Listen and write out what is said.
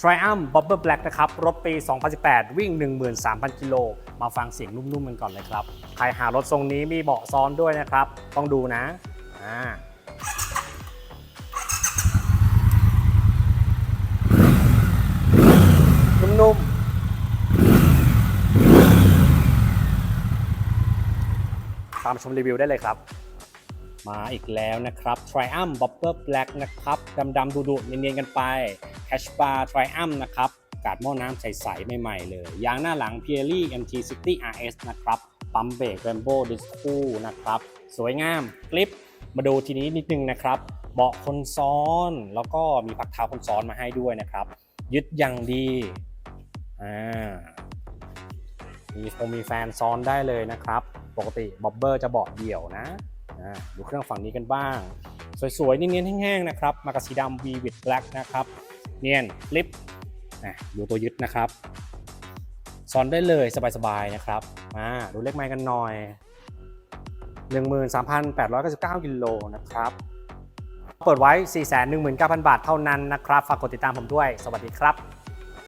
Triumph Bobber Black นะครับ รถปี 2018 วิ่ง 13,000 กิโล มาฟังเสียงนุ่มๆกันก่อนเลยครับ ใครหารถทรงนี้มีเบาะซ้อนด้วยนะครับ ต้องดูนะ อ่านุ่มๆ ตามชมรีวิวได้เลยครับ มาอีกแล้วนะครับ Triumph Bobber Black นะครับดำๆดุๆเนียนๆกันไป Hatch Bar Triumph นะครับกาดหม้อน้ำใสๆใหม่ๆเลย ยางหน้าหลัง Pirelli MT60 RS นะครับ ปั๊มเบรก Rambo Disco นะครับ สวยงามกลิป มาดูทีนี้นิดนึงนะครับ เบาะคนซ้อน แล้วก็มีพักเท้าคนซ้อนมาให้ด้วยนะครับ ยึดอย่างดีอ่ามีคงมีแฟนซ้อนได้เลยนะครับ ปกติบ๊อบเบอร์จะเบาะเดี่ยวนะ ดูเครื่องฝั่งนี้กันบ้าง สวยๆเนียนๆแห้งๆนะครับ มากับสีดำ V with Black นะครับ เนียนลิปนะดูตัวยึดนะครับซ้อนได้เลยสบายๆนะครับมาดูเลขไม้กันหน่อย 13,899กิโลนะครับ เปิดไว้ 419,000 บาทเท่านั้นนะครับ ฝากกดติดตามผมด้วย สวัสดีครับ